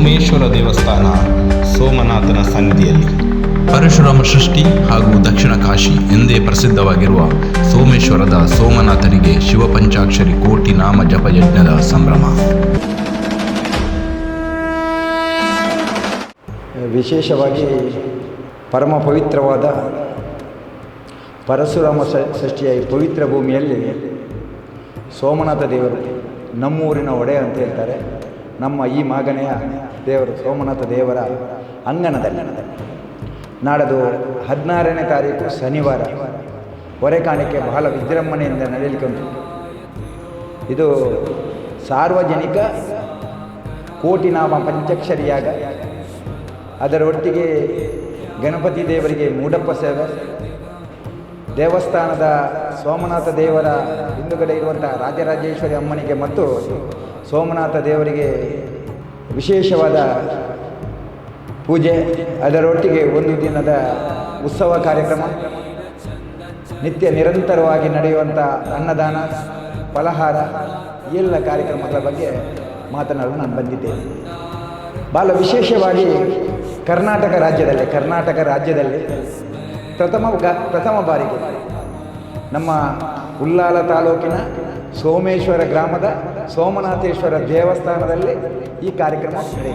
ಸೋಮೇಶ್ವರ ದೇವಸ್ಥಾನ ಸೋಮನಾಥನ ಸನ್ನಿಧಿಯಲ್ಲಿ. ಪರಶುರಾಮ ಸೃಷ್ಟಿ ಹಾಗೂ ದಕ್ಷಿಣ ಕಾಶಿ ಎಂದೇ ಪ್ರಸಿದ್ಧವಾಗಿರುವ ಸೋಮೇಶ್ವರದ ಸೋಮನಾಥನಿಗೆ ಶಿವಪಂಚಾಕ್ಷರಿ ಕೋಟಿ ನಾಮ ಜಪ ಯಜ್ಞದ ಸಂಭ್ರಮ. ವಿಶೇಷವಾಗಿ ಪರಮ ಪವಿತ್ರವಾದ ಪರಶುರಾಮ ಸೃಷ್ಟಿಯ ಈ ಪವಿತ್ರ ಭೂಮಿಯಲ್ಲಿ ಸೋಮನಾಥ ದೇವರು ನಮ್ಮೂರಿನ ಒಡೆಯ ಅಂತ ಹೇಳ್ತಾರೆ. ನಮ್ಮ ಈ ಮಾಗನೆಯ ದೇವರು, ಸೋಮನಾಥ ದೇವರ ಅಂಗಣದಲ್ಲಿ ನಾಡದು ಹದಿನಾರನೇ ತಾರೀಕು ಶನಿವಾರ. ಹೊರೆ ಕಾಣಿಕೆ ಬಹಳ ವಿಜೃಂಭಣೆಯಿಂದ ನಡೆಯಲಿಕ್ಕೆ ಉಂಟು. ಇದು ಸಾರ್ವಜನಿಕ ಕೋಟಿನಾಮ ಪಂಚಾಕ್ಷರಿಯಾಗ. ಅದರ ಒಟ್ಟಿಗೆ ಗಣಪತಿ ದೇವರಿಗೆ ಮೂಡಪ್ಪ ಸೇವೆ. ದೇವಸ್ಥಾನದ ಸೋಮನಾಥ ದೇವರ ಹಿಂದುಗಡೆ ಇರುವಂಥ ರಾಜರಾಜೇಶ್ವರಿ ಅಮ್ಮನಿಗೆ ಮತ್ತು ಸೋಮನಾಥ ದೇವರಿಗೆ ವಿಶೇಷವಾದ ಪೂಜೆ. ಅದರೊಟ್ಟಿಗೆ ಒಂದು ದಿನದ ಉತ್ಸವ ಕಾರ್ಯಕ್ರಮ. ನಿತ್ಯ ನಿರಂತರವಾಗಿ ನಡೆಯುವಂಥ ಅನ್ನದಾನ, ಫಲಹಾರ, ಎಲ್ಲ ಕಾರ್ಯಕ್ರಮಗಳ ಬಗ್ಗೆ ಮಾತನಾಡಲು ನಾನು ಬಂದಿದ್ದೇನೆ ಬಹಳ ವಿಶೇಷವಾಗಿ ಕರ್ನಾಟಕ ರಾಜ್ಯದಲ್ಲಿ ಕರ್ನಾಟಕ ರಾಜ್ಯದಲ್ಲಿ ಪ್ರಥಮ ಪ್ರಥಮ ಬಾರಿಗೆ ನಮ್ಮ ಉಲ್ಲಾಲ ತಾಲೂಕಿನ ಸೋಮೇಶ್ವರ ಗ್ರಾಮದ ಸೋಮನಾಥೇಶ್ವರ ದೇವಸ್ಥಾನದಲ್ಲಿ ಈ ಕಾರ್ಯಕ್ರಮ ನಡೆಯುತ್ತದೆ.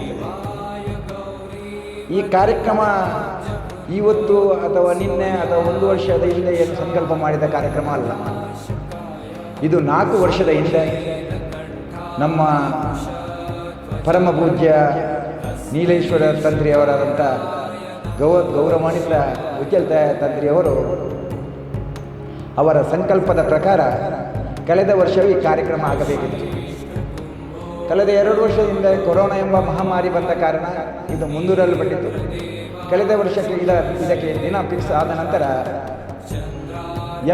ಈ ಕಾರ್ಯಕ್ರಮ ಇವತ್ತು ಅಥವಾ ನಿನ್ನೆ ಅಥವಾ ಒಂದು ವರ್ಷದ ಹಿಂದೆ ಏನು ಸಂಕಲ್ಪ ಮಾಡಿದ ಕಾರ್ಯಕ್ರಮ ಅಲ್ಲ. ಇದು ನಾಲ್ಕು ವರ್ಷದ ಹಿಂದೆ ನಮ್ಮ ಪರಮ ಪೂಜ್ಯ ನೀಲೇಶ್ವರ ತಂತ್ರಿಯವರಾದಂಥ ಗೌ, ಗೌರವಾನ್ವಿತ ವಿಠಲ್ ತಂತ್ರಿಯವರು ಅವರ ಸಂಕಲ್ಪದ ಪ್ರಕಾರ ಕಳೆದ ವರ್ಷವೇ ಈ ಕಾರ್ಯಕ್ರಮ ಆಗಬೇಕಿತ್ತು. ಕಳೆದ ಎರಡು ವರ್ಷದಿಂದ ಕೊರೋನಾ ಎಂಬ ಮಹಾಮಾರಿ ಬಂದ ಕಾರಣ ಇದು ಮುಂದೂಡಲ್ಪಟ್ಟಿತ್ತು. ಕಳೆದ ವರ್ಷಕ್ಕೆ ಇದ, ಇದಕ್ಕೆ ದಿನ ಫಿಕ್ಸ್ ಆದ ನಂತರ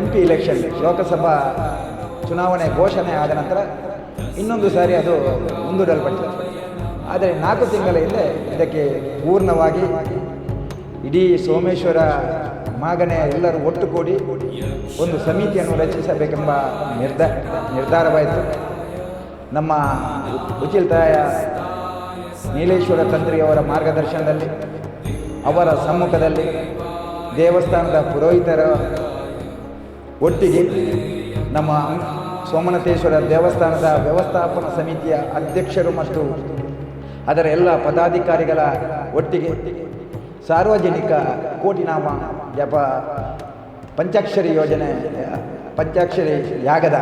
ಎಂ ಪಿ ಇಲೆಕ್ಷನ್ ಲೋಕಸಭಾ ಚುನಾವಣೆ ಘೋಷಣೆ ಆದ ನಂತರ ಇನ್ನೊಂದು ಸಾರಿ ಅದು ಮುಂದೂಡಲ್ಪಟ್ಟಿತು ಆದರೆ ನಾಲ್ಕು ತಿಂಗಳ ಹಿಂದೆ ಇದಕ್ಕೆ ಪೂರ್ಣವಾಗಿ ಇಡೀ ಸೋಮೇಶ್ವರ, ಮಾಗನೆ ಎಲ್ಲರೂ ಒಟ್ಟುಗೂಡಿ ಒಂದು ಸಮಿತಿಯನ್ನು ರಚಿಸಬೇಕೆಂಬ ನಿರ್ಧಾರ ನಿರ್ಧಾರವಾಯಿತು. ನಮ್ಮ ಉಚಿತಾಯ ನೀಲೇಶ್ವರ ತಂತ್ರಿಯವರ ಮಾರ್ಗದರ್ಶನದಲ್ಲಿ, ಅವರ ಸಮ್ಮುಖದಲ್ಲಿ ದೇವಸ್ಥಾನದ ಪುರೋಹಿತರ ಒಟ್ಟಿಗೆ ನಮ್ಮ ಸೋಮನಥೇಶ್ವರ ದೇವಸ್ಥಾನದ ವ್ಯವಸ್ಥಾಪನ ಸಮಿತಿಯ ಅಧ್ಯಕ್ಷರು ಮತ್ತು ಅದರ ಎಲ್ಲ ಪದಾಧಿಕಾರಿಗಳ ಒಟ್ಟಿಗೆ ಸಾರ್ವಜನಿಕ ಕೋಟಿನಾಮ ಜಪ ಪಂಚಾಕ್ಷರಿ ಯೋಜನೆ, ಪಂಚಾಕ್ಷರಿ ಯಾಗದ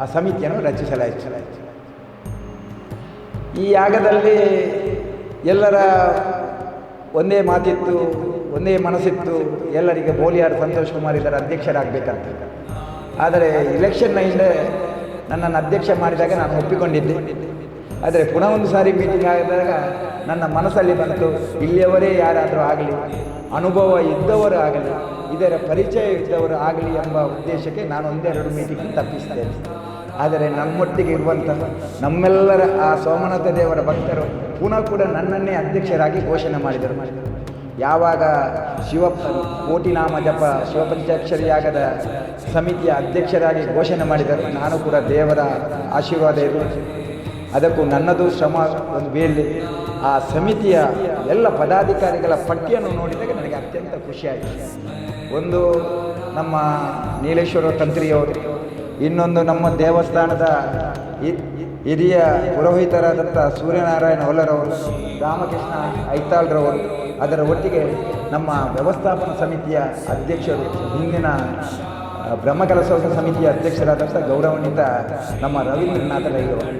ಆ ಸಮಿತಿಯನ್ನು ರಚಿಸಲಾಯಿತು. ಈ ಯಾಗದಲ್ಲಿ ಎಲ್ಲರ ಒಂದೇ ಮಾತಿತ್ತು, ಒಂದೇ ಮನಸ್ಸಿತ್ತು, ಎಲ್ಲರಿಗೆ ಬೋಲಿಯಾರ್ ಸಂತೋಷ್ ಕುಮಾರ್ ಇದರ ಅಧ್ಯಕ್ಷರಾಗಬೇಕಂತ. ಆದರೆ ಇಲೆಕ್ಷನ್ನ ಹಿಂದೆ ನನ್ನನ್ನು ಅಧ್ಯಕ್ಷ ಮಾಡಿದಾಗ ನಾನು ಒಪ್ಪಿಕೊಂಡಿದ್ದೆ. ಆದರೆ ಪುನಃ ಒಂದು ಸಾರಿ ಮೀಟಿಂಗ್ ಆಗಿದಾಗ ನನ್ನ ಮನಸ್ಸಲ್ಲಿ ಬಂತು, ಇಲ್ಲಿಯವರೇ ಯಾರಾದರೂ ಆಗಲಿ, ಅನುಭವ ಇದ್ದವರು ಆಗಲಿ, ಇದರ ಪರಿಚಯ ಇದ್ದವರು ಆಗಲಿ ಎಂಬ ಉದ್ದೇಶಕ್ಕೆ ನಾನು ಒಂದೆರಡು ಮೀಟಿಂಗ್ ತಪ್ಪಿಸ್ತೇನೆ. ಆದರೆ ನಮ್ಮೊಟ್ಟಿಗೆ ಇರುವಂತಹ ನಮ್ಮೆಲ್ಲರ ಆ ಸೋಮನಾಥ ದೇವರ ಭಕ್ತರು ಪುನಃ ಕೂಡ ನನ್ನನ್ನೇ ಅಧ್ಯಕ್ಷರಾಗಿ ಘೋಷಣೆ ಮಾಡಿದರು. ಯಾವಾಗ ಶಿವ ಕೋಟಿನಾಮ ಜಪ ಶಿವಪಂಚಾಕ್ಷರಿಯಾಗದ ಸಮಿತಿಯ ಅಧ್ಯಕ್ಷರಾಗಿ ಘೋಷಣೆ ಮಾಡಿದರು, ನಾನು ಕೂಡ ದೇವರ ಆಶೀರ್ವಾದ ಇರಲಿ ಅದಕ್ಕೂ ನನ್ನದು ಶ್ರಮ ಒಂದು ಬೀಳಲಿ. ಆ ಸಮಿತಿಯ ಎಲ್ಲ ಪದಾಧಿಕಾರಿಗಳ ಪಟ್ಟಿಯನ್ನು ನೋಡಿದಾಗ ನನಗೆ ಅತ್ಯಂತ ಖುಷಿಯಾಯಿತು. ಒಂದು ನಮ್ಮ ನೀಲೇಶ್ವರ ತಂತ್ರಿಯವರು ಇನ್ನೊಂದು ನಮ್ಮ ದೇವಸ್ಥಾನದ ಹಿರಿಯ ಪುರೋಹಿತರಾದಂಥ ಸೂರ್ಯನಾರಾಯಣ ಹೊಲ್ಲರವರು ರಾಮಕೃಷ್ಣ ಐತಾಳ್ರವರು, ಅದರ ಒಟ್ಟಿಗೆ ನಮ್ಮ ವ್ಯವಸ್ಥಾಪನಾ ಸಮಿತಿಯ ಅಧ್ಯಕ್ಷರು, ಹಿಂದಿನ ಬ್ರಹ್ಮಕಲಸೋಸ ಸಮಿತಿಯ ಅಧ್ಯಕ್ಷರಾದಂಥ ಗೌರವಾನ್ವಿತ ನಮ್ಮ ರವೀಂದ್ರನಾಥ ರೈಯವರು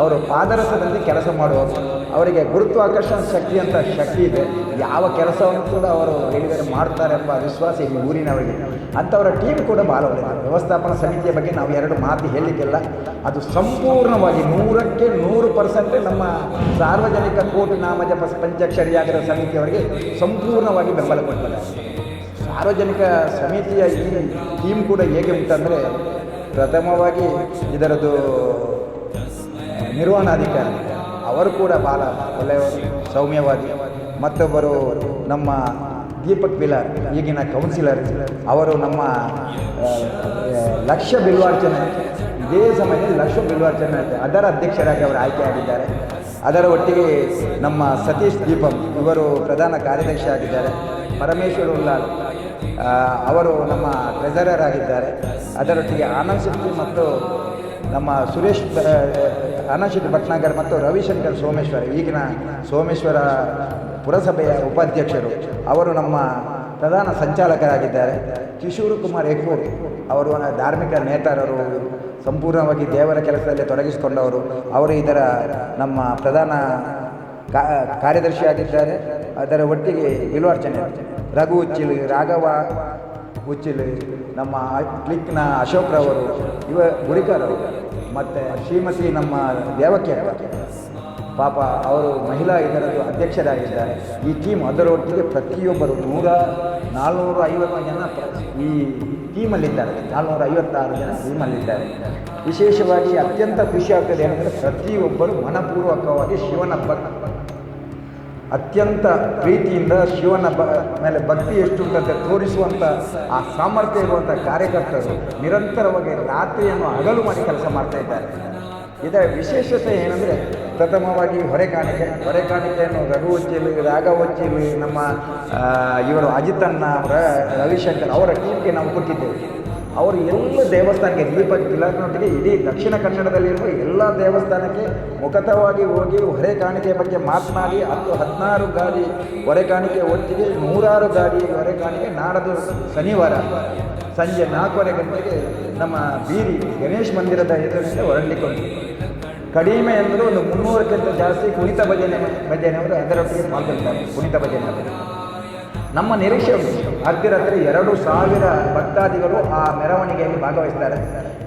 ಅವರು ಪಾದರಸದಲ್ಲಿ ಕೆಲಸ ಮಾಡುವವರು. ಅವರಿಗೆ ಗುರುತ್ವಾಕರ್ಷಣ ಶಕ್ತಿ ಅಂತ ಶಕ್ತಿ ಇದೆ. ಯಾವ ಕೆಲಸವನ್ನು ಕೂಡ ಅವರು ಹೇಳಿದರೆ ಮಾಡ್ತಾರೆ ಎಂಬ ವಿಶ್ವಾಸ ಈ ಊರಿನವರಿಗೆ. ಅಂಥವರ ಟೀಮ್ ಕೂಡ ಭಾಳ ಒಳ್ಳೆಯದು ವ್ಯವಸ್ಥಾಪನಾ ಸಮಿತಿಯ ಬಗ್ಗೆ ನಾವು ಎರಡು ಮಾತು ಹೇಳಲಿಕ್ಕಿಲ್ಲ ಅದು ಸಂಪೂರ್ಣವಾಗಿ ನೂರಕ್ಕೆ ನೂರು ಪರ್ಸೆಂಟ್ ನಮ್ಮ ಸಾರ್ವಜನಿಕ ಕೋಟಿ ನಾಮಜಪ ಪಂಚಾಕ್ಷರಿಯಾಗಿರೋ ಸಮಿತಿಯವರಿಗೆ ಸಂಪೂರ್ಣವಾಗಿ ಬೆಂಬಲ ಕೊಡ್ತಾರೆ. ಸಾರ್ವಜನಿಕ ಸಮಿತಿಯ ಈ ಟೀಮ್ ಕೂಡ ಹೇಗೆ ಉಂಟಂದರೆ ಪ್ರಥಮವಾಗಿ ಇದರದ್ದು ನಿರ್ವಹಣಾಧಿಕಾರಿ. ಅವರು ಕೂಡ ಭಾಳ ಒಳ್ಳೆಯವರು ಸೌಮ್ಯವಾದಿ ಮತ್ತೊಬ್ಬರು ನಮ್ಮ ದೀಪಕ್ ಬಿಲಾರ್, ಈಗಿನ ಕೌನ್ಸಿಲರ್ ಅವರು ನಮ್ಮ ಲಕ್ಷ ಬಿಲ್ವಾರ್ಚನೆ ಇದೇ ಸಮಯದಲ್ಲಿ ಲಕ್ಷ ಬಿಲ್ವಾರ್ಚನೆ ಅದರ ಅಧ್ಯಕ್ಷರಾಗಿ ಅವರು ಆಯ್ಕೆಯಾಗಿದ್ದಾರೆ ಅದರ ಒಟ್ಟಿಗೆ ನಮ್ಮ ಸತೀಶ್ ದೀಪಂ ಇವರು ಪ್ರಧಾನ ಕಾರ್ಯದರ್ಶಿ ಆಗಿದ್ದಾರೆ. ಪರಮೇಶ್ವರ್ ಉಲ್ಲಾಲ್ ಅವರು ನಮ್ಮ ಟ್ರೆಸರರ್ ಆಗಿದ್ದಾರೆ. ಅದರೊಟ್ಟಿಗೆ ಆನಂದ್ ಶೆಟ್ಟಿ ಮತ್ತು ನಮ್ಮ ಸುರೇಶ್ ಆನಂದ್ ಭಟ್ನಾಗರ್ ಮತ್ತು ರವಿಶಂಕರ್ ಸೋಮೇಶ್ವರ, ಈಗಿನ ಸೋಮೇಶ್ವರ ಪುರಸಭೆಯ ಉಪಾಧ್ಯಕ್ಷರು. ಅವರು ನಮ್ಮ ಪ್ರಧಾನ ಸಂಚಾಲಕರಾಗಿದ್ದಾರೆ. ಕಿಶೋರ್ ಕುಮಾರ್ ಎಕ್ಕೂರ್ ಅವರು ಧಾರ್ಮಿಕ ನೇತಾರರು, ಸಂಪೂರ್ಣವಾಗಿ ದೇವರ ಕೆಲಸದಲ್ಲಿ ತೊಡಗಿಸಿಕೊಂಡವರು. ಅವರು ಇದರ ನಮ್ಮ ಪ್ರಧಾನ ಕಾರ್ಯದರ್ಶಿಯಾಗಿದ್ದಾರೆ. ಅದರ ಒಟ್ಟಿಗೆ ವಿಲ್ವಾರ್ಚನೆ ರಘು ಉಚ್ಚಿಲ್, ರಾಘವ ಉಚ್ಚಿಲ್, ನಮ್ಮ ಕ್ಲಿಕ್ನ ಅಶೋಕ್ರವರು, ಇವ ಗುರಿಕರವರು ಮತ್ತು ಶ್ರೀಮತಿ ನಮ್ಮ ದೇವಕ್ಕೆ ಪಾಪ ಅವರು ಮಹಿಳಾ ಇದರದ್ದು ಅಧ್ಯಕ್ಷರಾಗಿದ್ದಾರೆ. ಈ ಟೀಮ್ ಅದರೊಟ್ಟಿಗೆ ಪ್ರತಿಯೊಬ್ಬರು ನೂರ ನಾಲ್ನೂರ ಐವತ್ತು ಜನ ಈ ಟೀಮಲ್ಲಿದ್ದಾರೆ ನಾಲ್ನೂರ ಐವತ್ತಾರು ಜನ ಟೀಮಲ್ಲಿದ್ದಾರೆ ವಿಶೇಷವಾಗಿ ಅತ್ಯಂತ ಖುಷಿ ಆಗ್ತದೆ ಏನಂದರೆ ಪ್ರತಿಯೊಬ್ಬರು ಮನಪೂರ್ವಕವಾಗಿ ಶಿವನ ಅತ್ಯಂತ ಪ್ರೀತಿಯಿಂದ ಶಿವನ ಬ ಮೇಲೆ ಭಕ್ತಿ ಎಷ್ಟು ಅಂತ ತೋರಿಸುವಂಥ ಆ ಸಾಮರ್ಥ್ಯ ಇರುವಂಥ ಕಾರ್ಯಕರ್ತರು ನಿರಂತರವಾಗಿ ರಾತ್ರಿಯನ್ನು ಹಗಲು ಮಾಡಿ ಕೆಲಸ ಮಾಡ್ತಾ ಇದ್ದಾರೆ. ಇದರ ವಿಶೇಷತೆ ಏನಂದರೆ ಪ್ರಥಮವಾಗಿ ಹೊರೆಕಾಣಿಕೆ ಹೊರೆಕಾಣಿಕೆಯನ್ನು ರಘು ಹೊಚ್ಚಿಲಿ ರಾಘ ಹೊಚ್ಚಿಲಿ ನಮ್ಮ ಇವರು ಅಜಿತಣ್ಣ ರವಿಶಂಕರ್ ಅವರ ಟೀಮ್ಗೆ ನಾವು ಕೊಟ್ಟಿದ್ದೇವೆ. ಅವರು ಎಲ್ಲ ದೇವಸ್ಥಾನಕ್ಕೆ ದೀಪ ತಿಲಕನೊಟ್ಟಿಗೆ ಇಡೀ ದಕ್ಷಿಣ ಕನ್ನಡದಲ್ಲಿರುವ ಎಲ್ಲ ದೇವಸ್ಥಾನಕ್ಕೆ ಮುಖತವಾಗಿ ಹೋಗಿ ಹೊರೆ ಕಾಣಿಕೆ ಬಗ್ಗೆ ಮಾತನಾಡಿ, ಹತ್ತು ಹದಿನಾರು ಗಾಡಿ ಹೊರೆ ಕಾಣಿಕೆ ಒಟ್ಟಿಗೆ ನೂರಾರು ಗಾಡಿ ಹೊರೆ ಕಾಣಿಕೆ ನಾಡದು ಶನಿವಾರ ಸಂಜೆ ನಾಲ್ಕೂವರೆ ಗಂಟೆಗೆ ನಮ್ಮ ಬೀರಿ ಗಣೇಶ್ ಮಂದಿರದ ಎದುರಿನಿಂದ ಹೊರಡಿಕೊಂಡು ಕಡಿಮೆ ಅಂದರೂ ಒಂದು ಮುನ್ನೂರಕ್ಕಿಂತ ಜಾಸ್ತಿ ಕುಣಿತ ಭಜನೆ ಭಜನೆಯವರು ಅದರೊಟ್ಟಿಗೆ ಮಾತಾಡ್ತಾರೆ, ಕುಣಿತ ಭಜನೆ. ನಮ್ಮ ನಿರೀಕ್ಷೆ ಹತ್ತಿರ ಹತ್ತಿರ ಎರಡು ಸಾವಿರ ಭಕ್ತಾದಿಗಳು ಆ ಮೆರವಣಿಗೆಯಲ್ಲಿ ಭಾಗವಹಿಸ್ತಾರೆ.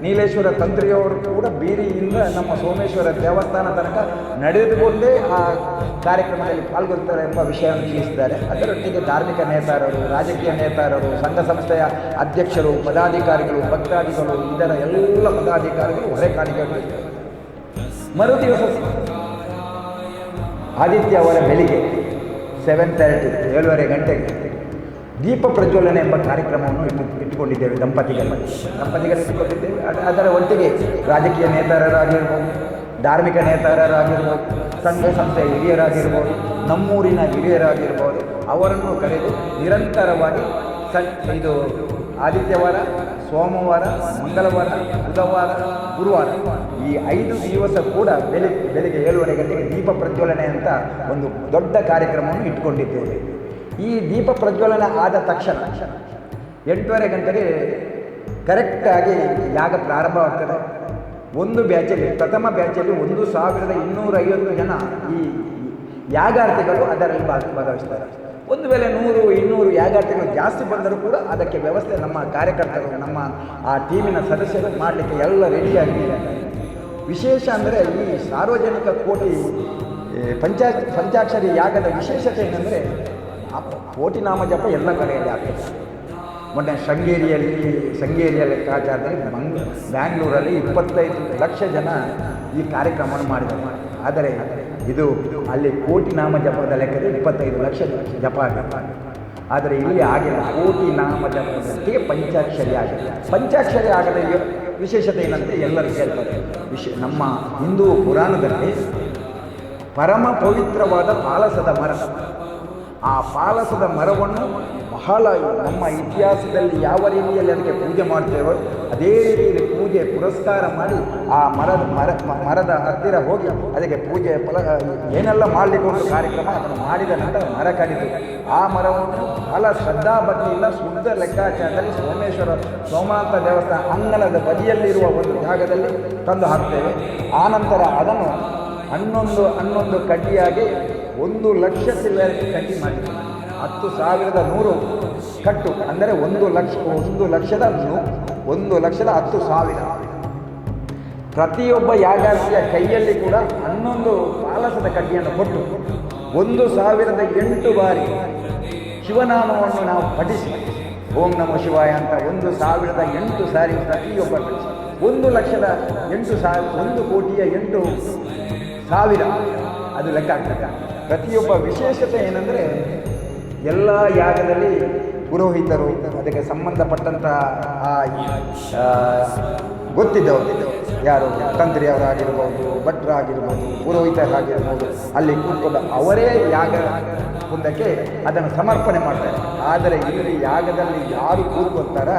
ನೀಲೇಶ್ವರ ತಂತ್ರಿಯವರು ಕೂಡ ಬೀರಿಯಿಂದ ನಮ್ಮ ಸೋಮೇಶ್ವರ ದೇವಸ್ಥಾನ ತನಕ ನಡೆದುಕೊಂಡೇ ಆ ಕಾರ್ಯಕ್ರಮದಲ್ಲಿ ಪಾಲ್ಗೊಳ್ತಾರೆ ಎಂಬ ವಿಷಯವನ್ನು ತಿಳಿಸಿದ್ದಾರೆ. ಅದರೊಟ್ಟಿಗೆ ಧಾರ್ಮಿಕ ನೇತಾರರು, ರಾಜಕೀಯ ನೇತಾರರು, ಸಂಘ ಸಂಸ್ಥೆಯ ಅಧ್ಯಕ್ಷರು, ಪದಾಧಿಕಾರಿಗಳು, ಭಕ್ತಾದಿಗಳು, ಇದರ ಎಲ್ಲ ಪದಾಧಿಕಾರಿಗಳು ಹೊರೆ ಕಾಣಿಕೆಗಳು ಮರುದಿವಸ ಆದಿತ್ಯ ಅವರ ಬೆಳಿಗ್ಗೆ ಸೆವೆನ್ ತರ್ಟಿ ಏಳುವರೆ ಗಂಟೆಗೆ ದೀಪ ಪ್ರಜ್ವಲನೆ ಎಂಬ ಕಾರ್ಯಕ್ರಮವನ್ನು ಇಟ್ಟು ಇಟ್ಟುಕೊಂಡಿದ್ದೇವೆ ದಂಪತಿಗಳು. ದಂಪತಿಗಳು ಇಟ್ಟುಕೊಂಡಿದ್ದೇವೆ. ಅದ- ಅದರ ಒಟ್ಟಿಗೆ ರಾಜಕೀಯ ನೇತಾರರಾಗಿರ್ಬೋದು ಧಾರ್ಮಿಕ ನೇತಾರರಾಗಿರ್ಬೋದು ಸಂಘ ಸಂಸ್ಥೆಯ ಹಿರಿಯರಾಗಿರ್ಬೋದು ನಮ್ಮೂರಿನ ಹಿರಿಯರಾಗಿರ್ಬೋದು ಅವರನ್ನು ಕರೆದು ನಿರಂತರವಾಗಿ ಸಂ ಇದು ಆದಿತ್ಯವಾರ ಸೋಮವಾರ, ಮಂಗಳವಾರ, ಬುಧವಾರ, ಗುರುವಾರ ಈ ಐದು ದಿವಸ ಕೂಡ ಬೆಳಿಗ್ಗೆ ಬೆಳಿಗ್ಗೆ ಏಳುವರೆ ಗಂಟೆಗೆ ದೀಪ ಪ್ರಜ್ವಲನೆ ಅಂತ ಒಂದು ದೊಡ್ಡ ಕಾರ್ಯಕ್ರಮವನ್ನು ಇಟ್ಕೊಂಡಿದ್ದೇವೆ. ಈ ದೀಪ ಪ್ರಜ್ವಲನೆ ಆದ ತಕ್ಷಣ ಎಂಟೂವರೆ ಗಂಟೆಗೆ ಕರೆಕ್ಟಾಗಿ ಯಾಗ ಪ್ರಾರಂಭವಾಗ್ತದೆ. ಒಂದು ಬ್ಯಾಚಲ್ಲಿ, ಪ್ರಥಮ ಬ್ಯಾಚಲ್ಲಿ ಒಂದು ಸಾವಿರದ ಇನ್ನೂರ ಐವತ್ತು ಜನ ಈ ಯಾಗಾರ್ಥಿಗಳು ಅದರಲ್ಲಿ ಭಾಗ ಭಾಗವಹಿಸ್ತಾರೆ. ಒಂದು ವೇಳೆ ನೂರು, ಇನ್ನೂರು ಯಾಗಾರ್ಥಿಗಳು ಜಾಸ್ತಿ ಬಂದರೂ ಕೂಡ ಅದಕ್ಕೆ ವ್ಯವಸ್ಥೆ ನಮ್ಮ ಕಾರ್ಯಕರ್ತರು, ನಮ್ಮ ಆ ಟೀಮಿನ ಸದಸ್ಯರು ಮಾಡಲಿಕ್ಕೆ ಎಲ್ಲ ರೆಡಿಯಾಗಿದೆ ವಿಶೇಷ ಅಂದರೆ ಈ ಸಾರ್ವಜನಿಕ ಕೋಟಿ ಪಂಚಾ, ಪಂಚಾಕ್ಷರಿ ಯಾಗದ ವಿಶೇಷತೆ ಏನಂದರೆ ಕೋಟಿ ನಾಮ ಜಪ ಎಲ್ಲ ಕಡೆಯಲ್ಲಿ ಆಗ್ತದೆ. ಮೊನ್ನೆ ಶೃಂಗೇರಿಯಲ್ಲಿ ಶೃಂಗೇರಿಯಲ್ಲಿ ಕಾಚಾರದಲ್ಲಿ ಮಂಗ್, ಬ್ಯಾಂಗ್ಳೂರಲ್ಲಿ ಇಪ್ಪತ್ತೈದು ಲಕ್ಷ ಜನ ಈ ಕಾರ್ಯಕ್ರಮವನ್ನು ಮಾಡಿದ್ದಾರೆ. ಆದರೆ ಇದು ಅಲ್ಲಿ ಕೋಟಿ ನಾಮ ಜಪದ ಲೆಕ್ಕದಲ್ಲಿ ಇಪ್ಪತ್ತೈದು ಲಕ್ಷ ಜಪ ಆದರೆ ಇಲ್ಲಿ ಆಗಿಲ್ಲ ಕೋಟಿ ನಾಮ ಜಪದೊಟ್ಟಿಗೆ ಪಂಚಾಕ್ಷರಿ ಆಗಿದೆ. ಪಂಚಾಕ್ಷರಿ ಆಗದ ವಿಶೇಷತೆ ಏನಂತೆ ಎಲ್ಲರೂ ಕೇಳ್ತಾರೆ. ವಿಶೇ ನಮ್ಮ ಹಿಂದೂ ಪುರಾಣದಲ್ಲಿ ಪರಮ ಪವಿತ್ರವಾದ ಪಾಲಸದ ಮರ. ಆ ಪಾಲಸದ ಮರವನ್ನು ಬಹಳ ನಮ್ಮ ಇತಿಹಾಸದಲ್ಲಿ ಯಾವ ರೀತಿಯಲ್ಲಿ ಅದಕ್ಕೆ ಪೂಜೆ ಮಾಡ್ತೇವೋ ಅದೇ ರೀತಿಯಲ್ಲಿ ಪೂಜೆ ಪುರಸ್ಕಾರ ಮಾಡಿ ಆ ಮರದ ಮರ, ಮರದ ಹತ್ತಿರ ಹೋಗಿ ಅದಕ್ಕೆ ಪೂಜೆ ಫಲ, ಏನೆಲ್ಲ ಮಾಡಲಿಕ್ಕೆ ಒಂದು ಕಾರ್ಯಕ್ರಮ, ಅದನ್ನು ಮಾಡಿದ ನಂತರ ಮರ ಕಡಿತು. ಆ ಮರವನ್ನು ಬಹಳ ಶ್ರದ್ಧಾಭಕ್ತಿಯಿಂದ ಶುದ್ಧ ಲೆಕ್ಕಾಚಾರದಲ್ಲಿ ಸೋಮೇಶ್ವರ ಸೋಮಾಂತ ದೇವಸ್ಥಾನ ಅಂಗಣದ ಬದಿಯಲ್ಲಿರುವ ಒಂದು ಜಾಗದಲ್ಲಿ ತಂದು ಹಾಕ್ತೇವೆ. ಆನಂತರ ಅದನ್ನು ಹನ್ನೊಂದು ಹನ್ನೊಂದು ಕಡ್ಡಿಯಾಗಿ ಒಂದು ಲಕ್ಷ ಸಿಲ್ವರ್ ಕಡ್ಡಿ ಮಾಡಿದ್ದೀವಿ ಹತ್ತು ಸಾವಿರದ ನೂರು ಕಟ್ಟು, ಅಂದರೆ ಒಂದು ಲಕ್ಷ, ಒಂದು ಲಕ್ಷದ ಒಂದು ಲಕ್ಷದ ಹತ್ತು ಸಾವಿರ. ಪ್ರತಿಯೊಬ್ಬ ಯಾಗಾರ್ಥಿಯ ಕೈಯಲ್ಲಿ ಕೂಡ ಹನ್ನೊಂದು ಪಾಲಸದ ಕಡ್ಡಿಯನ್ನು ಕೊಟ್ಟು, ಒಂದು ಸಾವಿರದ ಎಂಟು ಬಾರಿ ಶಿವನಾಮವನ್ನು ನಾವು ಪಠಿಸಿ, ಓಂ ನಮೋ ಶಿವಾಯ ಅಂತ ಒಂದು ಸಾವಿರದ ಎಂಟು ಸಾರಿ ಪ್ರತಿಯೊಬ್ಬ ಒಂದು ಲಕ್ಷದ ಎಂಟು ಸಾವಿರ ಒಂದು ಕೋಟಿಯ ಎಂಟು ಸಾವಿರ. ಅದು ಲೆಕ್ಕ ಆಗ್ತದೆ. ಪ್ರತಿಯೊಬ್ಬ ವಿಶೇಷತೆ ಏನಂದರೆ ಎಲ್ಲ ಯಾಗದಲ್ಲಿ ಪುರೋಹಿತರು ಅದಕ್ಕೆ ಸಂಬಂಧಪಟ್ಟಂತಹ ಗೊತ್ತಿದ್ದವರು. ಯಾರು? ತಂತ್ರಿಯವರಾಗಿರ್ಬೋದು, ಭಟ್ರಾಗಿರ್ಬೋದು, ಪುರೋಹಿತರಾಗಿರ್ಬೋದು. ಅಲ್ಲಿ ಕೂತ್ಕೊಂಡು ಅವರೇ ಯಾಗ ಮುಂದಕ್ಕೆ ಅದನ್ನು ಸಮರ್ಪಣೆ ಮಾಡ್ತಾರೆ. ಆದರೆ ಇಲ್ಲಿ ಯಾಗದಲ್ಲಿ ಯಾರು ಕೂತ್ಕೊಳ್ತಾರ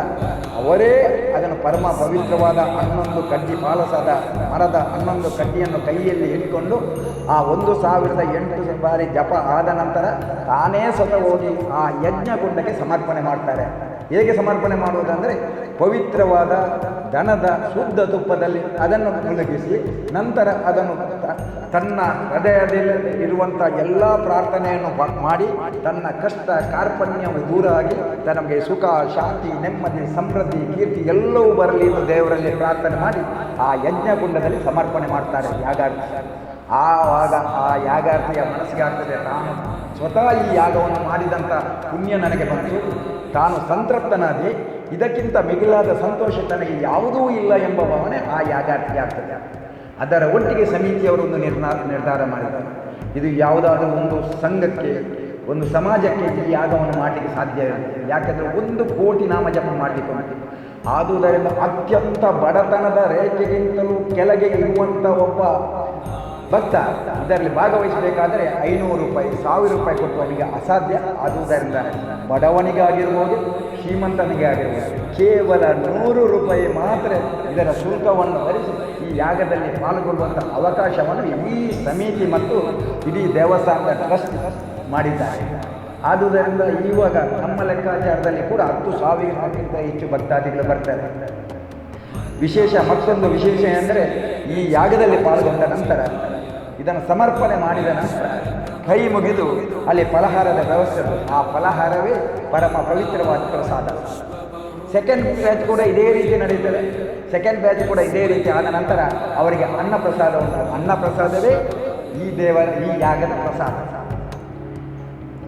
ಅವರೇ ಅದನ್ನು ಪರಮ ಪವಿತ್ರವಾದ ಹನ್ನೊಂದು ಕಡ್ಡಿ ಪಾಲಸದ ಮರದ ಹನ್ನೊಂದು ಕಡ್ಡಿಯನ್ನು ಕೈಯಲ್ಲಿ ಇಟ್ಕೊಂಡು ಆ ಒಂದು ಸಾವಿರದ ಎಂಟು ಬಾರಿ ಜಪ ಆದ ನಂತರ ತಾನೇ ಸ್ವತಃ ಹೋಗಿ ಆ ಯಜ್ಞ ಕುಂಡಕ್ಕೆ ಸಮರ್ಪಣೆ ಮಾಡ್ತಾರೆ. ಹೇಗೆ ಸಮರ್ಪಣೆ ಮಾಡುವುದಂದರೆ ಪವಿತ್ರವಾದ ದನದ ಶುದ್ಧ ತುಪ್ಪದಲ್ಲಿ ಅದನ್ನು ಮುಳುಗಿಸಿ ನಂತರ ಅದನ್ನು ತನ್ನ ಹೃದಯದಲ್ಲಿ ಇರುವಂಥ ಎಲ್ಲ ಪ್ರಾರ್ಥನೆಯನ್ನು ಮಾಡಿ ತನ್ನ ಕಷ್ಟ ಕಾರ್ಪಣ್ಯವು ದೂರ ಆಗಿ ತನಗೆ ಸುಖ, ಶಾಂತಿ, ನೆಮ್ಮದಿ, ಸಮೃದ್ಧಿ, ಕೀರ್ತಿ ಎಲ್ಲವೂ ಬರಲಿ ಎಂದು ದೇವರಲ್ಲಿ ಪ್ರಾರ್ಥನೆ ಮಾಡಿ ಆ ಯಜ್ಞಕುಂಡದಲ್ಲಿ ಸಮರ್ಪಣೆ ಮಾಡ್ತಾರೆ ಯಾಗಾರ್ಥಿ ಆವಾಗ ಆ ಯಾಗಾರ್ಥಿಯ ಮನಸ್ಸಿಗೆ ಆಗ್ತದೆ, ತಾನು ಸ್ವತಃ ಈ ಯಾಗವನ್ನು ಮಾಡಿದಂಥ ಪುಣ್ಯ ನನಗೆ ಬಂತು. ತಾನು ಸಂತೃಪ್ತನಾದಿ ಇದಕ್ಕಿಂತ ಮಿಗಿಲಾದ ಸಂತೋಷ ತನಗೆ ಯಾವುದೂ ಇಲ್ಲ ಎಂಬ ಭಾವನೆ ಆ ಯಾಗಾರ್ಥಿ ಆಗ್ತದೆ ಅದರ ಒಟ್ಟಿಗೆ ಸಮಿತಿಯವರೊಂದು ನಿರ್ಧಾರ ನಿರ್ಧಾರ ಮಾಡಿದ್ದಾರೆ. ಇದು ಯಾವುದಾದ್ರೂ ಒಂದು ಸಂಘಕ್ಕೆ, ಒಂದು ಸಮಾಜಕ್ಕೆ ಈ ಯಾಗವನ್ನು ಮಾಡಲಿಕ್ಕೆ ಸಾಧ್ಯ ಯಾಕೆಂದರೆ ಒಂದು ಕೋಟಿ ನಾಮ ಜಪ ಮಾಡಲಿಕ್ಕೆ ಮಾಡಿ ಆದುದರಿಂದ ಅತ್ಯಂತ ಬಡತನದ ರೇಖೆಗಿಂತಲೂ ಕೆಳಗೆ ಇರುವಂಥ ಒಬ್ಬ ಭಕ್ತ ಇದರಲ್ಲಿ ಭಾಗವಹಿಸಬೇಕಾದರೆ ಐನೂರು ರೂಪಾಯಿ, ಸಾವಿರ ರೂಪಾಯಿ ಕೊಟ್ಟವನಿಗೆ ಅಸಾಧ್ಯ ಆದುದರಿಂದ ಬಡವನಿಗಾಗಿರ್ಬೋದು ಶ್ರೀಮಂತನಿಗೆ ಆಗಿರ್ಬೋದು, ಕೇವಲ ನೂರು ರೂಪಾಯಿ ಮಾತ್ರ ಇದರ ಶುಲ್ಕವನ್ನು ಭರಿಸಿ ಈ ಯಾಗದಲ್ಲಿ ಪಾಲ್ಗೊಳ್ಳುವಂಥ ಅವಕಾಶವನ್ನು ಈ ಸಮಿತಿ ಮತ್ತು ಇಡೀ ದೇವಸ್ಥಾನದ ಟ್ರಸ್ಟ್ ಮಾಡಿದ್ದಾರೆ. ಆದುದರಿಂದ ಇವಾಗ ನಮ್ಮ ಲೆಕ್ಕಾಚಾರದಲ್ಲಿ ಕೂಡ ಹತ್ತು ಸಾವಿರಕ್ಕಿಂತ ಹೆಚ್ಚು ಭಕ್ತಾದಿಗಳು ಬರ್ತಾರೆ. ವಿಶೇಷ ಮತ್ತೊಂದು ವಿಶೇಷ ಅಂದರೆ ಈ ಯಾಗದಲ್ಲಿ ಪಾಲ್ಗೊಂಡ ನಂತರ ಇದನ್ನು ಸಮರ್ಪಣೆ ಮಾಡಿದ ನಂತರ ಕೈ ಮುಗಿದು ಅಲ್ಲಿ ಫಲಹಾರದ ವ್ಯವಸ್ಥೆ ಆ ಫಲಹಾರವೇ ಪರಮ ಪವಿತ್ರವಾದ ಪ್ರಸಾದ. ಸೆಕೆಂಡ್ ಬ್ಯಾಚ್ ಕೂಡ ಇದೇ ರೀತಿ ನಡೀತದೆ. ಸೆಕೆಂಡ್ ಬ್ಯಾಚ್ ಕೂಡ ಇದೇ ರೀತಿ ಆದ ನಂತರ ಅವರಿಗೆ ಅನ್ನ ಪ್ರಸಾದ ಅನ್ನ ಪ್ರಸಾದವೇ ಈ ದೇವರ, ಈ ಯಾಗದ ಪ್ರಸಾದ.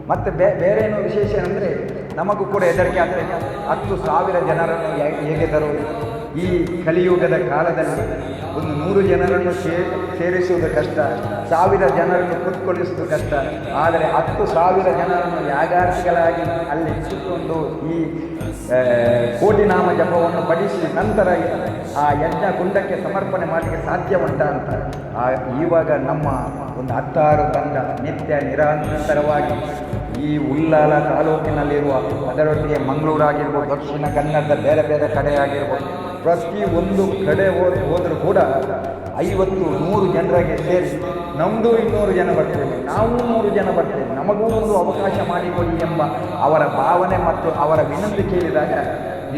ಮತ್ತು ಬೇ, ಬೇರೆ ಏನು ವಿಶೇಷ ಏನಂದರೆ, ನಮಗೂ ಕೂಡ ಹೆದರಿಕೆ ಆಗ್ತದೆ. ಹತ್ತು ಸಾವಿರ ಜನರನ್ನು ಹೇಗೆ ತರುವುದು? ಈ ಕಲಿಯುಗದ ಕಾಲದಲ್ಲಿ ಒಂದು ನೂರು ಜನರನ್ನು ಸೇ, ಸೇರಿಸುವುದು ಕಷ್ಟ, ಸಾವಿರ ಜನರನ್ನು ಕುತ್ಕೊಳಿಸುವುದು ಕಷ್ಟ. ಆದರೆ ಹತ್ತು ಸಾವಿರ ಜನರನ್ನು ಯಾಗಾರ್ಥಿಗಳಾಗಿ ಅಲ್ಲಿ ಕೂತ್ಕೊಂಡು ಈ ಕೋಟಿನಾಮ ಕೋಟಿ ನಾಮ ಜಪವನ್ನು ಪಡಿಸಿ ನಂತರ ಆ ಯಜ್ಞ ಕುಂಡಕ್ಕೆ ಸಮರ್ಪಣೆ ಮಾಡಲಿಕ್ಕೆ ಸಾಧ್ಯ ಉಂಟ ಅಂತ. ಇವಾಗ ನಮ್ಮ ಒಂದು ಹತ್ತಾರು ತಂಡ ನಿತ್ಯ ನಿರಂತರವಾಗಿ ಈ ಉಳ್ಳಾಲ ತಾಲೂಕಿನಲ್ಲಿರುವ ಅದರೊಟ್ಟಿಗೆ ಮಂಗಳೂರಾಗಿರ್ಬೋದು, ದಕ್ಷಿಣ ಕನ್ನಡದ ಬೇರೆ ಬೇರೆ ಕಡೆ ಆಗಿರ್ಬೋದು ಪ್ರತಿ ಒಂದು ಕಡೆ ಹೋದ್ ಹೋದರೂ ಕೂಡ ಐವತ್ತು ನೂರು ಜನರಿಗೆ ಸೇರಿ ನಮ್ಮದು ಇನ್ನೂರು ಜನ ಬರ್ತೇವೆ, ನಾವು ನೂರು ಜನ ಬರ್ತೇವೆ, ನಮಗೂ ಒಂದು ಅವಕಾಶ ಮಾಡಿಕೊಡಿ ಎಂಬ ಅವರ ಭಾವನೆ ಮತ್ತು ಅವರ ವಿನಂತಿ ಕೇಳಿದಾಗ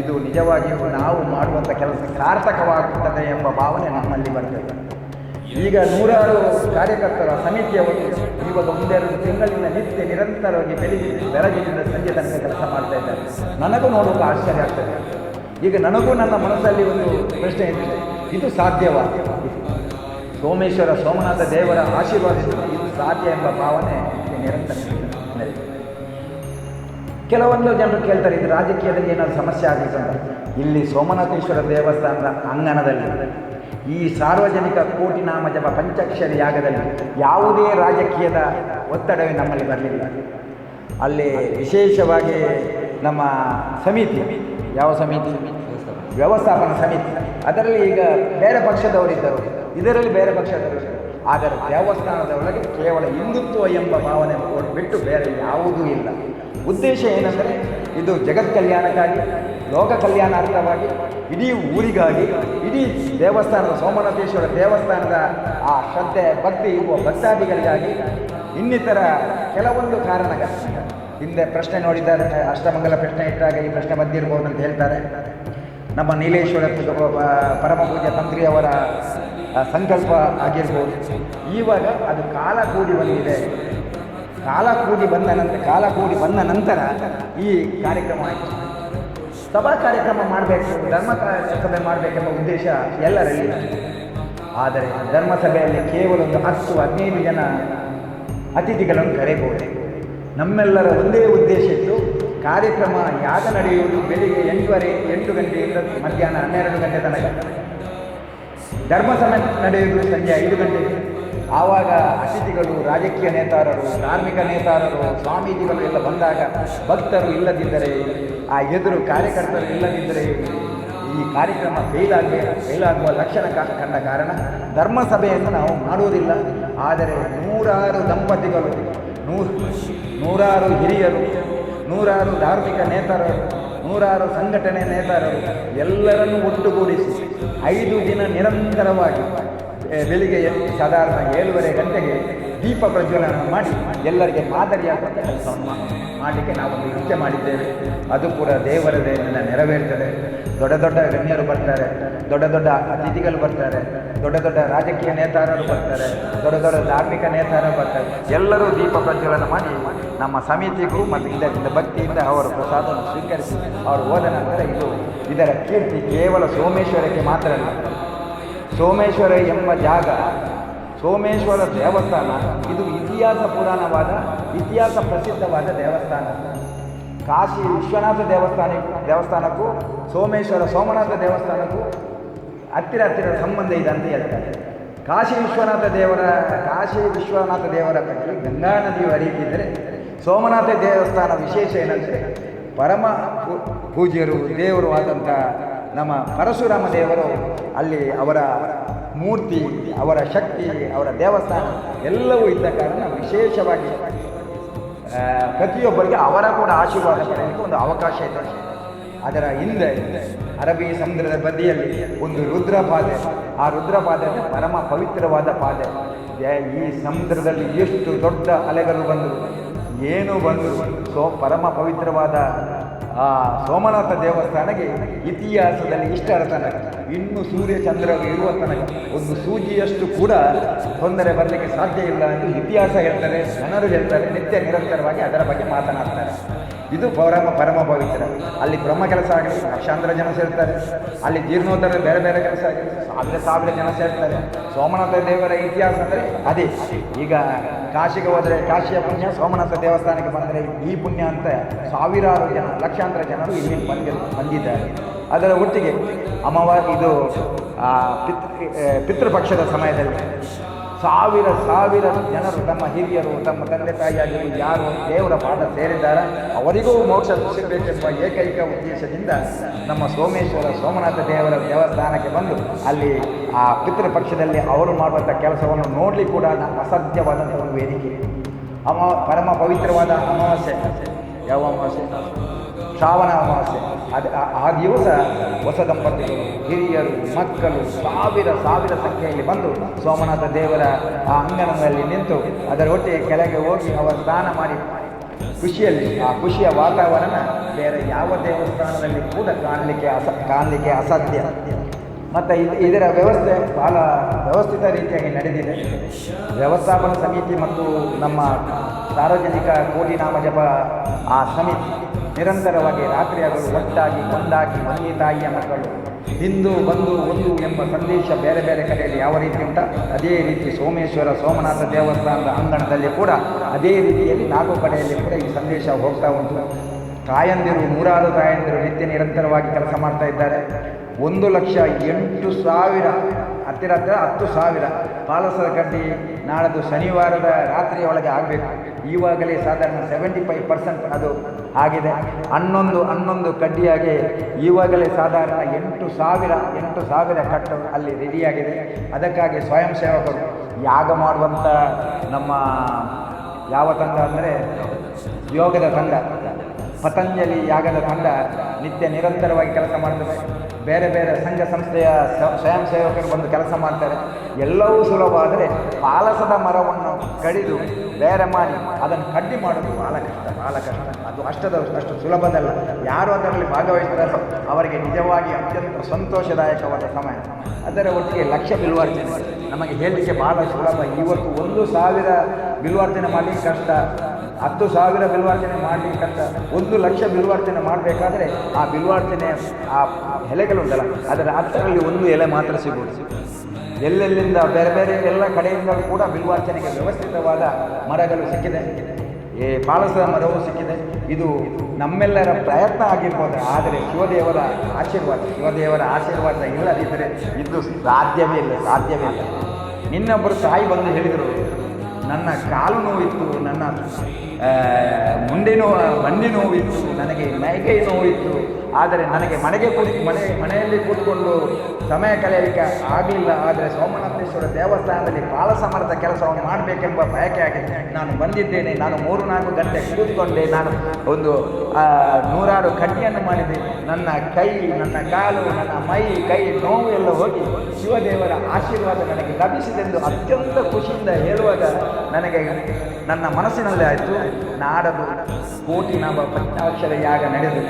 ಇದು ನಿಜವಾಗಿಯೂ ನಾವು ಮಾಡುವಂಥ ಕೆಲಸ ಸಾರ್ಥಕವಾಗುತ್ತದೆ ಎಂಬ ಭಾವನೆ ನಮ್ಮಲ್ಲಿ ಬರ್ತದೆ. ಈಗ ನೂರಾರು ಕಾರ್ಯಕರ್ತರ ಸಮಿತಿಯವರು ಇವಾಗ ಒಂದೆರಡು ತಿಂಗಳಿಂದ ನಿತ್ಯ ನಿರಂತರವಾಗಿ ಬೆಳಿಗ್ಗೆ ಬೆಳಗಿನಿಂದ ಸಂಜೆ ತನಕ ಕೆಲಸ ಮಾಡ್ತಾ ಇದ್ದಾರೆ. ನನಗೂ ನೋಡೋಕೆ ಆಶ್ಚರ್ಯ ಆಗ್ತದೆ. ಈಗ ನನಗೂ ನನ್ನ ಮನಸ್ಸಲ್ಲಿ ಒಂದು ಪ್ರಶ್ನೆ ಇದೆ. ಇದು ಸಾಧ್ಯವಾ? ಸೋಮೇಶ್ವರ ಸೋಮನಾಥ ದೇವರ ಆಶೀರ್ವಾದದಿಂದ ಇದು ಸಾಧ್ಯ ಎಂಬ ಭಾವನೆ ನಿರಂತರ ಕೆಲವೊಂದು ಜನರು ಕೇಳ್ತಾರೆ, ಇದು ರಾಜಕೀಯದಲ್ಲಿ ಏನಾದರೂ ಸಮಸ್ಯೆ ಆಗಿದೆ ಅಂತ. ಇಲ್ಲಿ ಸೋಮನಾಥೇಶ್ವರ ದೇವಸ್ಥಾನದ ಅಂಗಣದಲ್ಲಿ ಈ ಸಾರ್ವಜನಿಕ ಕೋಟಿನಾಮ ಜಪ ಪಂಚಾಕ್ಷರಿ ಯಾಗದಲ್ಲಿ ಯಾವುದೇ ರಾಜಕೀಯದ ಒತ್ತಡವೇ ನಮ್ಮಲ್ಲಿ ಬರಲಿಲ್ಲ. ಅಲ್ಲಿ ವಿಶೇಷವಾಗಿ ನಮ್ಮ ಸಮಿತಿ, ಯಾವ ಸಮಿತಿ? ವ್ಯವಸ್ಥಾಪನಾ ಸಮಿತಿ. ಅದರಲ್ಲಿ ಈಗ ಬೇರೆ ಪಕ್ಷದವರಿದ್ದರು ಇದರಲ್ಲಿ ಬೇರೆ ಪಕ್ಷದವರು ಆದರೆ ದೇವಸ್ಥಾನದ ಒಳಗೆ ಕೇವಲ ಹಿಂದುತ್ವ ಎಂಬ ಭಾವನೆ ಬಿಟ್ಟು ಬೇರೆ ಯಾವುದೂ ಇಲ್ಲ. ಉದ್ದೇಶ ಏನಂದರೆ ಇದು ಜಗತ್ ಕಲ್ಯಾಣಕ್ಕಾಗಿ, ಲೋಕ ಕಲ್ಯಾಣಾರ್ಥವಾಗಿ, ಇಡೀ ಊರಿಗಾಗಿ, ಇಡೀ ದೇವಸ್ಥಾನದ ಸೋಮನಾಥೇಶ್ವರ ದೇವಸ್ಥಾನದ ಆ ಶ್ರದ್ಧೆ, ಭಕ್ತಿ ಇರುವ ಭಕ್ತಾದಿಗಳಿಗಾಗಿ ಇನ್ನಿತರ ಕೆಲವೊಂದು ಕಾರಣಗಳು ಹಿಂದೆ ಪ್ರಶ್ನೆ ನೋಡಿದ್ದಾರೆ. ಅಷ್ಟಮಂಗಲ ಪ್ರಶ್ನೆ ಇಟ್ಟಾಗ ಈ ಪ್ರಶ್ನೆ ಬಂದಿರ್ಬೋದು ಅಂತ ಹೇಳ್ತಾರೆ. ನಮ್ಮ ನೀಲೇಶ್ವರ ಪರಮ ಪೂಜ್ಯ ತಂತ್ರಿಯವರ ಸಂಕಲ್ಪ ಆಗಿರ್ಬೋದು. ಇವಾಗ ಅದು ಕಾಲ ಕೂಡಿ ಬಂದಿದೆ. ಕಾಲ ಕೂಡಿ ಬಂದ ನಂತರ ಕಾಲ ಕೂಡಿ ಬಂದ ನಂತರ ಈ ಕಾರ್ಯಕ್ರಮ ಆಯಿತು. ಸಭಾ ಕಾರ್ಯಕ್ರಮ ಮಾಡಬೇಕು, ಧರ್ಮ ಸಭೆ ಮಾಡಬೇಕೆಂಬ ಉದ್ದೇಶ ಎಲ್ಲರಲ್ಲಿ. ಆದರೆ ಧರ್ಮಸಭೆಯಲ್ಲಿ ಕೇವಲ ಒಂದು ಹತ್ತು ಹದಿನೈದು ಜನ ಅತಿಥಿಗಳನ್ನು ಕರೆಯಬಹುದು? ನಮ್ಮೆಲ್ಲರ ಒಂದೇ ಉದ್ದೇಶ ಇತ್ತು, ಕಾರ್ಯಕ್ರಮ ಯಾಗ ನಡೆಯುವುದು ಬೆಳಿಗ್ಗೆ ಎಂಟುವರೆ, ಎಂಟು ಗಂಟೆಯಿಂದ ಮಧ್ಯಾಹ್ನ ಹನ್ನೆರಡು ಗಂಟೆ ತನಕ. ಧರ್ಮಸಭೆ ನಡೆಯುವುದು ಸಂಜೆ ಐದು ಗಂಟೆಗೆ. ಆವಾಗ ಅತಿಥಿಗಳು, ರಾಜಕೀಯ ನೇತಾರರು, ಧಾರ್ಮಿಕ ನೇತಾರರು ಸ್ವಾಮೀಜಿಗಳು ಎಲ್ಲ ಬಂದಾಗ ಭಕ್ತರು ಇಲ್ಲದಿದ್ದರೆ, ಆ ಎದುರು ಕಾರ್ಯಕರ್ತರು ಇಲ್ಲದಿದ್ದರೆ ಈ ಕಾರ್ಯಕ್ರಮ ಫೇಲ್ ಆಗಿ ಫೇಲ್ ಆಗುವ ಲಕ್ಷಣ ಕಂಡ ಕಾರಣ ಧರ್ಮಸಭೆಯನ್ನು ನಾವು ಮಾಡುವುದಿಲ್ಲ. ಆದರೆ ನೂರಾರು ದಂಪತಿಗಳು ನೂರು ನೂರಾರು ಹಿರಿಯರು, ನೂರಾರು ಧಾರ್ಮಿಕ ನೇತಾರರು, ನೂರಾರು ಸಂಘಟನೆ ನೇತಾರರು ಎಲ್ಲರನ್ನೂ ಒಟ್ಟುಗೂಡಿಸಿ ಐದು ದಿನ ನಿರಂತರವಾಗಿ ಬೆಳಿಗ್ಗೆ ಸಾಧಾರಣ ಏಳುವರೆ ಗಂಟೆಗೆ ದೀಪ ಪ್ರಜ್ವಲನ ಮಾಡಿ ಎಲ್ಲರಿಗೆ ಮಾದರಿಯಾಗುವಂಥ ಕೆಲಸವನ್ನು ಮಾಡಲಿಕ್ಕೆ ನಾವೊಂದು ನೃತ್ಯ ಮಾಡಿದ್ದೇವೆ. ಅದು ಕೂಡ ದೇವರ ದಯೆಯಿಂದ ನೆರವೇರ್ತದೆ. ದೊಡ್ಡ ದೊಡ್ಡ ಗಣ್ಯರು ಬರ್ತಾರೆ, ದೊಡ್ಡ ದೊಡ್ಡ ಅತಿಥಿಗಳು ಬರ್ತಾರೆ, ದೊಡ್ಡ ದೊಡ್ಡ ರಾಜಕೀಯ ನೇತಾರರು ಬರ್ತಾರೆ, ದೊಡ್ಡ ದೊಡ್ಡ ಧಾರ್ಮಿಕ ನೇತಾರರು ಬರ್ತಾರೆ. ಎಲ್ಲರೂ ದೀಪ ಪ್ರಜ್ವಲನ ಮಾಡಿ ನಮ್ಮ ಸಮಿತಿಗೂ ಮತ್ತು ಇದರಿಂದ ಭಕ್ತಿಯಿಂದ ಅವರ ಪ್ರಸಾದವನ್ನು ಸ್ವೀಕರಿಸಿ, ಅವರು ಹೋದ ನಂತರ ಇದು ಇದರ ಕೀರ್ತಿ ಕೇವಲ ಸೋಮೇಶ್ವರಕ್ಕೆ ಮಾತ್ರ ಅಲ್ಲ ಸೋಮೇಶ್ವರ ಎಂಬ ಜಾಗ, ಸೋಮೇಶ್ವರ ದೇವಸ್ಥಾನ, ಇದು ಇತಿಹಾಸ ಪುರಾಣವಾದ, ಇತಿಹಾಸ ಪ್ರಸಿದ್ಧವಾದ ದೇವಸ್ಥಾನ. ಕಾಶಿ ವಿಶ್ವನಾಥ ದೇವಸ್ಥಾನ, ದೇವಸ್ಥಾನಕ್ಕೂ, ಸೋಮೇಶ್ವರ ಸೋಮನಾಥ ದೇವಸ್ಥಾನಕ್ಕೂ ಹತ್ತಿರ ಹತ್ತಿರ ಸಂಬಂಧ ಇದೆ ಅಂತ ಹೇಳ್ತಾರೆ. ಕಾಶಿ ವಿಶ್ವನಾಥ ದೇವರ, ಕಾಶಿ ವಿಶ್ವನಾಥ ದೇವರ ಬಗ್ಗೆ ಗಂಗಾ ನದಿಯು ಹರಿಯುತ್ತಿದ್ದರೆ ಸೋಮನಾಥ ದೇವಸ್ಥಾನ ವಿಶೇಷ ಏನಂದರೆ ಪರಮ ಪೂಜ್ಯರು, ದೇವರು ಆದಂಥ ನಮ್ಮ ಪರಶುರಾಮ ದೇವರು ಅಲ್ಲಿ ಅವರ ಮೂರ್ತಿ, ಅವರ ಶಕ್ತಿ, ಅವರ ದೇವಸ್ಥಾನ ಎಲ್ಲವೂ ಇದ್ದ ಕಾರಣ ವಿಶೇಷವಾಗಿ ಪ್ರತಿಯೊಬ್ಬರಿಗೆ ಅವರ ಕೂಡ ಆಶೀರ್ವಾದ ಪಡೆಯಲಿಕ್ಕೆ ಒಂದು ಅವಕಾಶ ಇದೆ. ಅದರ ಹಿಂದೆ ಅರಬ್ಬಿ ಸಮುದ್ರದ ಬದಿಯಲ್ಲಿ ಒಂದು ರುದ್ರಪಾದೆ. ಆ ರುದ್ರಪಾದೆ ಪರಮ ಪವಿತ್ರವಾದ ಪಾದೆ. ಈ ಸಮುದ್ರದಲ್ಲಿ ಎಷ್ಟು ದೊಡ್ಡ ಅಲೆಗಳು ಬಂದರು, ಏನು ಬಂದರು, ಸೊ ಪರಮ ಪವಿತ್ರವಾದ ಆ ಸೋಮನಾಥ ದೇವಸ್ಥಾನಕ್ಕೆ ಇತಿಹಾಸದಲ್ಲಿ ಇಷ್ಟ ತನಕ ಇನ್ನು ಸೂರ್ಯ ಚಂದ್ರ ಇರುವ ತನಕ ಒಂದು ಸೂಜಿಯಷ್ಟು ಕೂಡ ತೊಂದರೆ ಬರಲಿಕ್ಕೆ ಸಾಧ್ಯ ಇಲ್ಲ ಎಂದು ಇತಿಹಾಸ ಹೇಳ್ತಾರೆ, ಜನರು ಹೇಳ್ತಾರೆ, ನಿತ್ಯ ನಿರಂತರವಾಗಿ ಅದರ ಬಗ್ಗೆ ಮಾತನಾಡ್ತಾರೆ. ಇದು ಪರಮ ಪರಮ ಪವಿತ್ರ. ಅಲ್ಲಿ ಬ್ರಹ್ಮ ಕೆಲಸ ಆಗಲಿ ಲಕ್ಷಾಂತರ ಜನ ಸೇರ್ತಾರೆ. ಅಲ್ಲಿ ಜೀರ್ಣೋದ್ಧಾರ ಬೇರೆ ಬೇರೆ ಕೆಲಸ ಆಗಲಿ ಸಾವಿರ ಸಾವಿರ ಜನ ಸೇರ್ತಾರೆ. ಸೋಮನಾಥ ದೇವರ ಇತಿಹಾಸ ಅಂದರೆ ಅದೇ. ಈಗ ಕಾಶಿಗೆ ಹೋದರೆ ಕಾಶಿಯ ಪುಣ್ಯ, ಸೋಮನಾಥ ದೇವಸ್ಥಾನಕ್ಕೆ ಬಂದರೆ ಈ ಪುಣ್ಯ ಅಂತ ಸಾವಿರಾರು ಜನ, ಲಕ್ಷಾಂತರ ಜನರು ಇಲ್ಲಿ ಬಂದಿ ಬಂದಿದ್ದಾರೆ. ಅದರ ಒಟ್ಟಿಗೆ ಅಮಾವ ಇದು ಪಿತೃ ಪಿತೃಪಕ್ಷದ ಸಮಯದಲ್ಲಿ ಸಾವಿರ ಸಾವಿರ ಜನರು ತಮ್ಮ ಹಿರಿಯರು, ತಮ್ಮ ತಂದೆ ತಾಯಿಯಾಗಿ ಯಾರು ದೇವರ ಪಾದ ಸೇರಿದ್ದಾರೆ. ಅವರಿಗೂ ಮೋಕ್ಷ ಸಿಗಬೇಕೆಂಬ ಏಕೈಕ ಉದ್ದೇಶದಿಂದ ನಮ್ಮ ಸೋಮೇಶ್ವರ ಸೋಮನಾಥ ದೇವರ ದೇವಸ್ಥಾನಕ್ಕೆ ಬಂದು ಅಲ್ಲಿ ಆ ಪಿತೃಪಕ್ಷದಲ್ಲಿ ಅವರು ಮಾಡುವಂಥ ಕೆಲಸವನ್ನು ನೋಡಲಿ ಕೂಡ ಅಸಾಧ್ಯವಾದಂಥ ಒಂದು ವೇದಿಕೆ. ಅಮ ಪರಮ ಪವಿತ್ರವಾದ ಅಮಾವಾಸ್ಯೆ. ಯಾವ ಅಮಾವಾಸ್ಯೆ? ಶ್ರಾವಣ ಅಮಾವಾಸ್ಯೆ ಅದು, ಆ- ದಿವಸ ಹೊಸ ದಂಪತಿಗಳು, ಹಿರಿಯರು, ಮಕ್ಕಳು ಸಾವಿರ ಸಾವಿರ ಸಂಖ್ಯೆಯಲ್ಲಿ ಬಂದು ಸೋಮನಾಥ ದೇವರ ಆ ಅಂಗಣದಲ್ಲಿ ನಿಂತು ಅದರೊಟ್ಟಿಗೆ ಕೆಳಗೆ ಹೋಗಿ ಅವರು ಸ್ನಾನ ಮಾಡಿ ಖುಷಿಯಲ್ಲಿ, ಆ ಖುಷಿಯ ವಾತಾವರಣ ಬೇರೆ ಯಾವ ದೇವಸ್ಥಾನದಲ್ಲಿ ಕೂಡ ಕಾಣಲಿಕ್ಕೆ ಅಸ, ಕಾಣಲಿಕ್ಕೆ ಅಸಾಧ್ಯ. ಮತ್ತು ಇದು, ಇದರ ವ್ಯವಸ್ಥೆ ಭಾಳ ವ್ಯವಸ್ಥಿತ ರೀತಿಯಾಗಿ ನಡೆದಿದೆ. ವ್ಯವಸ್ಥಾಪನಾ ಸಮಿತಿ ಮತ್ತು ನಮ್ಮ ಸಾರ್ವಜನಿಕ ಕೋಟಿ ನಾಮ ಜಪ ಆ ಸಮಿತಿ ನಿರಂತರವಾಗಿ ರಾತ್ರಿಯಾಗಲು ಒಟ್ಟಾಗಿ ಒಂದಾಗಿ ಮನೆ ತಾಯಿಯ ಮಕ್ಕಳು. ಹಿಂದೂ ಬಂದು ಒಂದು ಎಂಬ ಸಂದೇಶ ಬೇರೆ ಬೇರೆ ಕಡೆಯಲ್ಲಿ ಯಾವ ರೀತಿ ಉಂಟ? ಅದೇ ರೀತಿ ಸೋಮೇಶ್ವರ, ಸೋಮನಾಥ ದೇವಸ್ಥಾನದ ಅಂಗಣದಲ್ಲಿ ಕೂಡ ಅದೇ ರೀತಿಯಲ್ಲಿ ನಾಲ್ಕು ಕಡೆಯಲ್ಲಿ ಕೂಡ ಈ ಸಂದೇಶ ಹೋಗ್ತಾ ಉಂಟು. ತಾಯಂದಿರು, ನೂರಾರು ತಾಯಂದಿರು ನಿತ್ಯ ನಿರಂತರವಾಗಿ ಕೆಲಸ ಮಾಡ್ತಾ ಇದ್ದಾರೆ. ಒಂದು ಲಕ್ಷ ಎಂಟು ಸಾವಿರ ಹತ್ತಿರ ಹತ್ತಿರ ಹತ್ತು ಸಾವಿರ, ಪಾಲಸದ ಕಡ್ಡಿ ನಾಳದು ಶನಿವಾರದ ರಾತ್ರಿಯೊಳಗೆ ಆಗಬೇಕು. ಈವಾಗಲೇ ಸಾಧಾರಣ ಸೆವೆಂಟಿ ಫೈವ್ ಪರ್ಸೆಂಟ್ ಅದು ಆಗಿದೆ. ಹನ್ನೊಂದು ಹನ್ನೊಂದು ಕಡ್ಡಿಯಾಗಿ ಈವಾಗಲೇ ಸಾಧಾರಣ ಎಂಟು ಸಾವಿರ ಎಂಟು ಸಾವಿರ ಕಟ್ಟು ಅಲ್ಲಿ ರೆಡಿಯಾಗಿದೆ ಅದಕ್ಕಾಗಿ ಸ್ವಯಂ ಸೇವಕರು ಯಾಗ ಮಾಡುವಂಥ ನಮ್ಮ ಯಾವ ತಂಡ ಅಂದರೆ ಯೋಗದ ತಂಡ. ಪತಂಜಲಿ ಯಾಗದ ತಂಡ ನಿತ್ಯ ನಿರಂತರವಾಗಿ ಕೆಲಸ ಮಾಡ್ತದೆ. ಬೇರೆ ಬೇರೆ ಸಂಘ ಸಂಸ್ಥೆಯ ಸ್ವಯಂ ಸೇವಕರು ಬಂದು ಕೆಲಸ ಮಾಡ್ತಾರೆ. ಎಲ್ಲವೂ ಸುಲಭ ಆದರೆ ಪಾಲಸದ ಮರವನ್ನು ಕಡಿದು ಬೇರೆ ಮಾಡಿ ಅದನ್ನು ಕಡ್ಡಿ ಮಾಡೋದು ಭಾಳ ಕಷ್ಟ ಭಾಳ ಕಷ್ಟ ಅದು ಅಷ್ಟದ ಅಷ್ಟು ಸುಲಭದಲ್ಲ. ಯಾರು ಅದರಲ್ಲಿ ಭಾಗವಹಿಸ್ತಾರೋ ಅವರಿಗೆ ನಿಜವಾಗಿ ಅತ್ಯಂತ ಸಂತೋಷದಾಯಕವಾದ ಸಮಯ. ಅದರ ಒಟ್ಟಿಗೆ ಲಕ್ಷ ಬಿಲ್ವಾರ್ಜನೆ. ನಮಗೆ ಹೇಳಲಿಕ್ಕೆ ಭಾಳ ಸುಲಭ. ಇವತ್ತು ಒಂದು ಸಾವಿರ ಬಿಲ್ವಾರ್ಜನೆ ಮಾಡಲಿಕ್ಕೆ ಕಷ್ಟ. ಹತ್ತು ಸಾವಿರ ಬಿಲ್ವಾರ್ಜನೆ ಮಾಡಲಿಕ್ಕೆ ಕಷ್ಟ. ಒಂದು ಲಕ್ಷ ಬಿಲ್ವಾರ್ಜನೆ ಮಾಡಬೇಕಾದ್ರೆ ಆ ಬಿಲ್ವಾರ್ಜನೆ ಆ ಎಲೆಗಳುಂಟಲ್ಲ ಅದರ ಹತ್ತರಲ್ಲಿ ಒಂದು ಎಲೆ ಮಾತ್ರ ಸಿಗುವುದು. ಎಲ್ಲೆಲ್ಲಿಂದ ಬೇರೆ ಬೇರೆ ಎಲ್ಲ ಕಡೆಯಿಂದಲೂ ಕೂಡ ಬಿಲ್ವಾರ್ಚನೆಗೆ ವ್ಯವಸ್ಥಿತವಾದ ಮರಗಳು ಸಿಕ್ಕಿದೆ. ಈ ಪಾಳಸದ ಮರವು ಸಿಕ್ಕಿದೆ. ಇದು ನಮ್ಮೆಲ್ಲರ ಪ್ರಯತ್ನ ಆಗಿರ್ಬೋದು. ಆದರೆ ಶಿವದೇವರ ಆಶೀರ್ವಾದ ಶಿವದೇವರ ಆಶೀರ್ವಾದ ಇಲ್ಲದಿದ್ದರೆ ಇದು ಸಾಧ್ಯವೇ ಇಲ್ಲ ಸಾಧ್ಯವೇ ಇಲ್ಲ. ಇನ್ನೊಬ್ಬರು ತಾಯಿ ಬಂದು ಹೇಳಿದರು, ನನ್ನ ಕಾಲು ನೋವಿತ್ತು, ನನ್ನ ಮುಂಡೆ ನೋವು ಮಂಡಿ ನೋವಿತ್ತು, ನನಗೆ ಮೈಕೈ ನೋವಿತ್ತು, ಆದರೆ ನನಗೆ ಮನೆಗೆ ಕುಳಿ ಮನೆ, ಮನೆಯಲ್ಲಿ ಕೂತ್ಕೊಂಡು ಸಮಯ ಕಳೆಯಲಿಕ್ಕೆ ಆಗಲಿಲ್ಲ, ಆದರೆ ಸೋಮನಾಥೇಶ್ವರ ದೇವಸ್ಥಾನದಲ್ಲಿ ಬಾಲ ಸಮರ್ಥ ಕೆಲಸವನ್ನು ಮಾಡಬೇಕೆಂಬ ಬಯಕೆ ಆಗಿದೆ ನಾನು ಬಂದಿದ್ದೇನೆ, ನಾನು ಮೂರು ನಾಲ್ಕು ಗಂಟೆ ಕೂತ್ಕೊಂಡೆ, ನಾನು ಒಂದು ನೂರಾರು ಕಡ್ಡಿಯನ್ನು ಮಾಡಿದೆ. ನನ್ನ ಕೈ, ನನ್ನ ಕಾಲು, ನನ್ನ ಮೈ, ಕೈ, ನೋವು ಎಲ್ಲ ಹೋಗಿ ಶಿವದೇವರ ಆಶೀರ್ವಾದ ನನಗೆ ಲಭಿಸಿದೆಂದು ಅತ್ಯಂತ ಖುಷಿಯಿಂದ ಹೇಳುವಾಗ ನನಗೆ ನನ್ನ ಮನಸ್ಸಿನಲ್ಲಿ ಆಯಿತು. ನಾಡದು ಕೋಟಿ ನಮ್ಮ ಪಂಚಾಕ್ಷರ ಯಾಗ ನಡೆದು,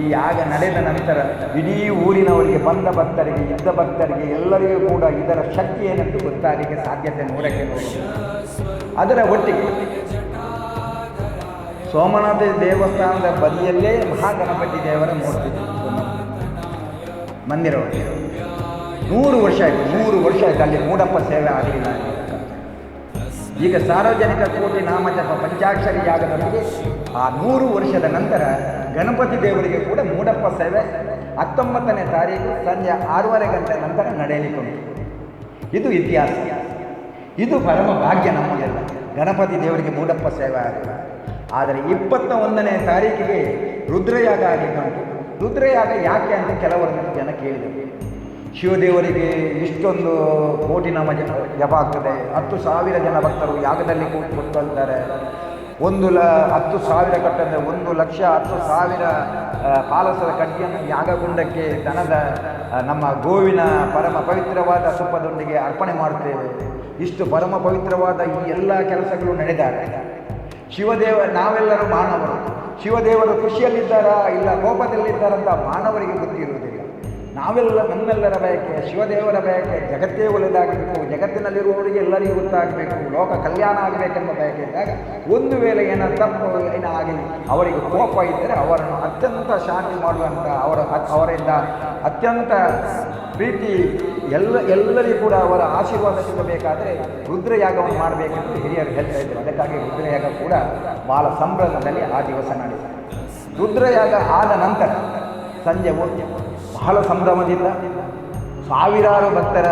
ಈ ಯಾಗ ನಡೆದ ನಂತರ ಇಡೀ ಊರಿನವರಿಗೆ, ಬಂದ ಭಕ್ತರಿಗೆ, ಇದ್ದ ಭಕ್ತರಿಗೆ, ಎಲ್ಲರಿಗೂ ಕೂಡ ಇದರ ಶಕ್ತಿ ಏನೆಂದು ಗೊತ್ತಾಗಲಿಕ್ಕೆ ಸಾಧ್ಯತೆ ನೂರಕ್ಕೆ ನೂರು ಅದರ ಒಟ್ಟಿಗೆ ಸೋಮನಾಥ ದೇವಸ್ಥಾನದ ಬದಿಯಲ್ಲೇ ಮಹಾಗಣಪತಿ ದೇವರ ಮೂರ್ತಿ ಮಂದಿರವರಿಗೆ ನೂರು ವರ್ಷ ಆಯಿತು, ನೂರು ವರ್ಷ ಆಯಿತು ಅಲ್ಲಿ ಮೂಡಪ್ಪ ಸೇವೆ ಆಗಲಿಲ್ಲ ಈಗ ಸಾರ್ವಜನಿಕ ಕೋಟಿ ನಾಮಜಪ ಪಂಚಾಕ್ಷರಿ ಯಾಗದೊಂದಿಗೆ ಆ ನೂರು ವರ್ಷದ ನಂತರ ಗಣಪತಿ ದೇವರಿಗೆ ಕೂಡ ಮೂಡಪ್ಪ ಸೇವೆ ಹತ್ತೊಂಬತ್ತನೇ ತಾರೀಕು ಸಂಜೆ ಆರೂವರೆ ಗಂಟೆ ನಂತರ ನಡೆಯಲಿಕ್ಕೆ ಉಂಟು ಇದು ಇತಿಹಾಸ. ಇದು ಪರಮ ಭಾಗ್ಯ ನಮಗೆಲ್ಲ. ಗಣಪತಿ ದೇವರಿಗೆ ಮೂಡಪ್ಪ ಸೇವೆ ಆಗಿದೆ ಆದರೆ ಇಪ್ಪತ್ತ ಒಂದನೇ ತಾರೀಕಿಗೆ ರುದ್ರಯಾಗ ಆಗಿದ್ದುಂಟು. ರುದ್ರಯಾಗ ಯಾಕೆ ಅಂತ ಕೆಲವರು ಜನ ಕೇಳಿದರು. ಶಿವದೇವರಿಗೆ ಇಷ್ಟೊಂದು ಕೋಟಿ ನಾಮ ಜಪ ಆಗ್ತದೆ. ಹತ್ತು ಸಾವಿರ ಜನ ಭಕ್ತರು ಯಾಗದಲ್ಲಿ ಕೂತು ಕೂತ್ಕೊಳ್ತಾರೆ. ಒಂದು ಲ, ಹತ್ತು ಸಾವಿರ ಕಟ್ಟಂದರೆ ಒಂದು ಲಕ್ಷ ಹತ್ತು ಸಾವಿರ ಪಾಲಸದ ಕಡ್ಡಿಯನ್ನು ಯಾಗಗುಂಡಕ್ಕೆ ದನದ ನಮ್ಮ ಗೋವಿನ ಪರಮ ಪವಿತ್ರವಾದ ತುಪ್ಪದೊಂದಿಗೆ ಅರ್ಪಣೆ ಮಾಡುತ್ತೇವೆ. ಇಷ್ಟು ಪರಮ ಪವಿತ್ರವಾದ ಈ ಎಲ್ಲ ಕೆಲಸಗಳು ನಡೆದಾಗ ಶಿವದೇವ, ನಾವೆಲ್ಲರೂ ಮಾನವರು. ಶಿವದೇವರು ಖುಷಿಯಲ್ಲಿದ್ದಾರಾ ಇಲ್ಲ ಕೋಪದಲ್ಲಿದ್ದಾರಂತ ಮಾನವರಿಗೆ ಗೊತ್ತಿರುವುದಿಲ್ಲ ನಾವೆಲ್ಲ ನಮ್ಮೆಲ್ಲರ ಬಯಕೆ, ಶಿವದೇವರ ಬಯಕೆ, ಜಗತ್ತೇ ಒಳ್ಳೆಯದಾಗಬೇಕು ಜಗತ್ತಿನಲ್ಲಿರುವವರಿಗೆ ಎಲ್ಲರಿಗೂ ಗೊತ್ತಾಗಬೇಕು, ಲೋಕ ಕಲ್ಯಾಣ ಆಗಬೇಕೆಂಬ ಬಯಕೆ ಇದ್ದಾಗ ಒಂದು ವೇಳೆ ಏನೋ ತಪ್ಪು ಏನೋ ಆಗಲಿ ಅವರಿಗೆ ಕೋಪ ಇದ್ದರೆ ಅವರನ್ನು ಅತ್ಯಂತ ಶಾಂತಿ ಮಾಡುವಂಥ ಅವರ ಅವರಿಂದ ಅತ್ಯಂತ ಪ್ರೀತಿ ಎಲ್ಲ, ಎಲ್ಲರಿಗೂ ಕೂಡ ಅವರ ಆಶೀರ್ವಾದ ಸಿಗಬೇಕಾದರೆ ರುದ್ರಯಾಗವನ್ನು ಮಾಡಬೇಕೆಂದು ಹಿರಿಯರು ಹೇಳ್ತಾ ಇದ್ದರು ಅದಕ್ಕಾಗಿ ರುದ್ರಯಾಗ ಕೂಡ ಬಹಳ ಸಂಭ್ರಮದಲ್ಲಿ ಆ ದಿವಸ ನಡೆಸಿದೆ ರುದ್ರಯಾಗ ಆದ ನಂತರ ಸಂಜೆ ಹೋಗಿ ಬಹಳ ಸಂಭ್ರಮದಿಂದ ಸಾವಿರಾರು ಭಕ್ತರ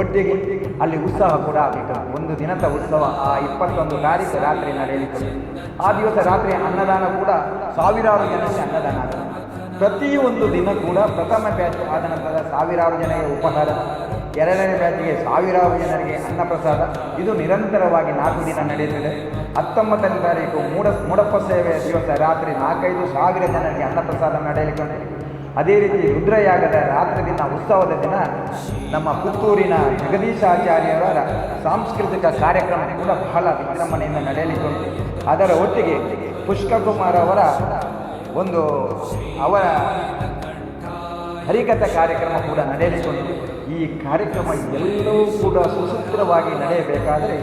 ಒಟ್ಟಿಗೆ ಅಲ್ಲಿ ಉತ್ಸವ ಕೂಡ ಆಗಬೇಕು ಒಂದು ದಿನದ ಉತ್ಸವ ಆ ಇಪ್ಪತ್ತೊಂದು ತಾರೀಕು ರಾತ್ರಿ ನಡೆಯಲಿಕ್ಕೆ ಆ ದಿವಸ ರಾತ್ರಿ ಅನ್ನದಾನ ಕೂಡ ಸಾವಿರಾರು ಜನಕ್ಕೆ ಅನ್ನದಾನ ಆಗುತ್ತೆ ಪ್ರತಿಯೊಂದು ದಿನ ಕೂಡ ಪ್ರಥಮ ಬ್ಯಾಚ್ ಆದ ನಂತರ ಸಾವಿರಾರು ಜನರಿಗೆ ಉಪಹಾರ, ಎರಡನೇ ಬ್ಯಾಚಿಗೆ ಸಾವಿರಾರು ಜನರಿಗೆ ಅನ್ನಪ್ರಸಾದ. ಇದು ನಿರಂತರವಾಗಿ ನಾಲ್ಕು ದಿನ ನಡೆಯುತ್ತಿದೆ. ಹತ್ತೊಂಬತ್ತನೇ ತಾರೀಕು ಮೂಡ, ಮೂಡಪ್ಪ ಸೇವೆಯ ದಿವಸ ರಾತ್ರಿ ನಾಲ್ಕೈದು ಸಾವಿರ ಜನರಿಗೆ ಅನ್ನಪ್ರಸಾದ ನಡೆಯಲಿಕ್ಕೆ. ಅದೇ ರೀತಿ ರುದ್ರಯಾಗದ ರಾತ್ರಿ ದಿನ ಉತ್ಸವದ ದಿನ ನಮ್ಮ ಪುತ್ತೂರಿನ ಜಗದೀಶಾಚಾರ್ಯರ ಸಾಂಸ್ಕೃತಿಕ ಕಾರ್ಯಕ್ರಮ ಕೂಡ ಬಹಳ ವಿಜೃಂಭಣೆಯಿಂದ ನಡೆಯಲಿಕ್ಕೆ ಅದರ ಒಟ್ಟಿಗೆ ಪುಷ್ಕಕುಮಾರ್ ಅವರ ಒಂದು ಅವರ ಹರಿಕಥ ಕಾರ್ಯಕ್ರಮ ಕೂಡ ನಡೆಯಲಿಕ್ಕೆ ಉಂಟು ಈ ಕಾರ್ಯಕ್ರಮ ಎಲ್ಲವೂ ಕೂಡ ಸುಸೂತ್ರವಾಗಿ ನಡೆಯಬೇಕಾದರೆ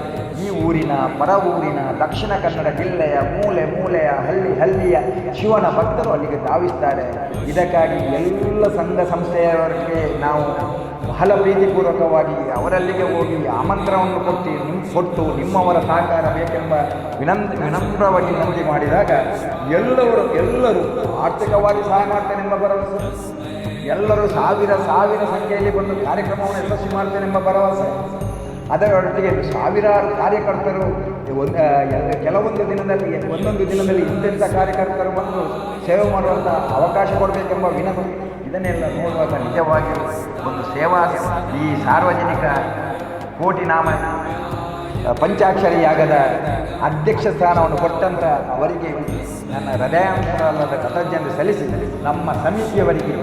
ಈ ಊರಿನ ಪರ ಊರಿನ ದಕ್ಷಿಣ ಕನ್ನಡ ಜಿಲ್ಲೆಯ ಮೂಲೆ ಮೂಲೆಯ ಹಳ್ಳಿ ಹಳ್ಳಿಯ ಶಿವನ ಭಕ್ತರು ಅಲ್ಲಿಗೆ ಧಾವಿಸ್ತಾರೆ. ಇದಕ್ಕಾಗಿ ಎಲ್ಲ ಸಂಘ ಸಂಸ್ಥೆಯವರಿಗೆ ನಾವು ಬಹಳ ಪ್ರೀತಿಪೂರ್ವಕವಾಗಿ ಅವರಲ್ಲಿಗೆ ಹೋಗಿ ಆಮಂತ್ರಣವನ್ನು ಕೊಟ್ಟು ನಿಮ್ಮ ಕೊಟ್ಟು ನಿಮ್ಮವರ ಸಹಕಾರ ಬೇಕೆಂಬ ವಿನಂತ ವಿನಮ್ರವಾಗಿ ವಿನಂತಿ ಮಾಡಿದಾಗ ಎಲ್ಲವರು ಎಲ್ಲರೂ ಆರ್ಥಿಕವಾಗಿ ಸಹಾಯ ಮಾಡ್ತೇನೆಂಬ ಭರವಸೆ. ಎಲ್ಲರೂ ಸಾವಿರ ಸಾವಿರ ಸಂಖ್ಯೆಯಲ್ಲಿ ಬಂದು ಕಾರ್ಯಕ್ರಮವನ್ನು ಯಶಸ್ವಿ ಮಾಡ್ತೇನೆಂಬ ಭರವಸೆ. ಅದರೊಟ್ಟಿಗೆ ಸಾವಿರಾರು ಕಾರ್ಯಕರ್ತರು ಒಂದು ಕೆಲವೊಂದು ದಿನದಲ್ಲಿ, ಒಂದೊಂದು ದಿನದಲ್ಲಿ ಇಂತೆಂಥ ಕಾರ್ಯಕರ್ತರು ಬಂದು ಸೇವೆ ಮಾಡುವಂಥ ಅವಕಾಶ ಕೊಡಬೇಕೆಂಬ ವಿನಂತಿ. ಇದನ್ನೆಲ್ಲ ನೋಡುವಾಗ ನಿಜವಾಗಿ ಒಂದು ಸೇವಾ, ಈ ಸಾರ್ವಜನಿಕ ಕೋಟಿ ನಾಮ ಪಂಚಾಕ್ಷರಿಯಾಗದ ಅಧ್ಯಕ್ಷ ಸ್ಥಾನವನ್ನು ಕೊಟ್ಟಂದ್ರೆ ಅವರಿಗೆ ನನ್ನ ಹೃದಯಾಂತರಲ್ಲದ ಕೃತಜ್ಞತೆ ಸಲ್ಲಿಸಿ ನಮ್ಮ ಸಮಿತಿಯವರಿಗೆ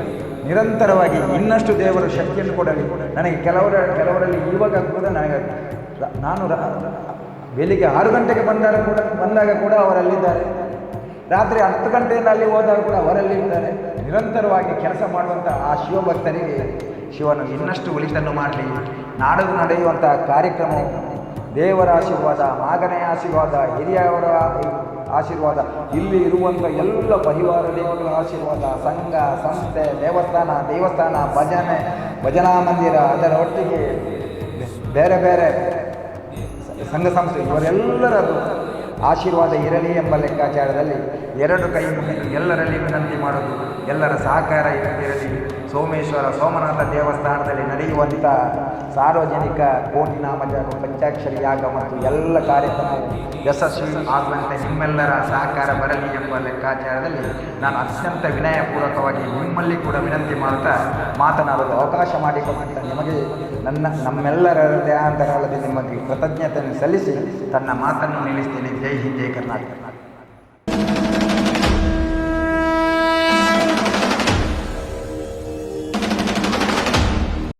ನಿರಂತರವಾಗಿ ಇನ್ನಷ್ಟು ದೇವರು ಶಕ್ತಿಯನ್ನು ಕೊಡಲಿ. ನನಗೆ ಕೆಲವರ, ಕೆಲವರಲ್ಲಿ ಇವಾಗ ಕೂಡ ನನಗೆ ನಾನು ಬೆಳಿಗ್ಗೆ ಆರು ಗಂಟೆಗೆ ಬಂದಾಗ ಕೂಡ ಬಂದಾಗ ಕೂಡ ಅವರಲ್ಲಿದ್ದಾರೆ. ರಾತ್ರಿ ಹತ್ತು ಗಂಟೆಯಿಂದ ಅಲ್ಲಿ ಹೋದಾಗ ಕೂಡ ಅವರಲ್ಲಿ ಇದ್ದಾರೆ ನಿರಂತರವಾಗಿ ಕೆಲಸ ಮಾಡುವಂಥ ಆ ಶಿವಭಕ್ತರಿಗೆ ಶಿವನು ಇನ್ನಷ್ಟು ಉಳಿತನ್ನು ಮಾಡಲಿ. ನಾಡು ನಡೆಯುವಂಥ ಕಾರ್ಯಕ್ರಮ ದೇವರ ಆಶೀರ್ವಾದ, ಮಾಗನೆಯ ಆಶೀರ್ವಾದ, ಹಿರಿಯವರ ಆಶೀರ್ವಾದ. ಇಲ್ಲಿ ಇರುವಂಥ ಎಲ್ಲ ಪರಿವಾರ ದೇವಗಳ ಆಶೀರ್ವಾದ. ಸಂಘ, ಸಂಸ್ಥೆ, ದೇವಸ್ಥಾನ ದೇವಸ್ಥಾನ, ಭಜನೆ, ಭಜನಾ ಮಂದಿರ, ಅದರ ಒಟ್ಟಿಗೆ ಬೇರೆ ಬೇರೆ ಸಂಘ ಸಂಸ್ಥೆ ಇವರೆಲ್ಲರದು ಆಶೀರ್ವಾದ ಇರಲಿ ಎಂಬ ಲೆಕ್ಕಾಚಾರದಲ್ಲಿ ಎರಡು ಕೈ ಮುಗಿದು ಎಲ್ಲರಲ್ಲಿ ವಿನಂತಿ ಮಾಡೋದು ಎಲ್ಲರ ಸಹಕಾರ ಇರಲಿ. ಸೋಮೇಶ್ವರ ಸೋಮನಾಥ ದೇವಸ್ಥಾನದಲ್ಲಿ ನಡೆಯುವಂಥ ಸಾರ್ವಜನಿಕ ಕೋಟಿ ನಾಮ ಪಂಚಾಕ್ಷರಿ ಯಾಗ ಮತ್ತು ಎಲ್ಲ ಕಾರ್ಯಕ್ರಮ ಯಶಸ್ವಿ ಆಗುವಂತೆ ನಿಮ್ಮೆಲ್ಲರ ಸಹಕಾರ ಬರಲಿ ಎಂಬ ಲೆಕ್ಕಾಚಾರದಲ್ಲಿ ನಾನು ಅತ್ಯಂತ ವಿನಯಪೂರ್ವಕವಾಗಿ ನಿಮ್ಮಲ್ಲಿ ಕೂಡ ವಿನಂತಿ ಮಾಡುತ್ತಾ ಮಾತನಾಡಲು ಅವಕಾಶ ಮಾಡಿಕೊಂಡಂತ ನಿಮಗೆ ನನ್ನ ನಮ್ಮೆಲ್ಲರ ಹೃದಯಾಂತರಾಳದಲ್ಲಿ ನಿಮಗೆ ಕೃತಜ್ಞತೆಯನ್ನು ಸಲ್ಲಿಸಿ ತನ್ನ ಮಾತನ್ನು ನಿಲ್ಲಿಸ್ತೇನೆ. ಜೈ ಹಿಂದ್ ಜೈ ಕರ್ನಾಟಕ.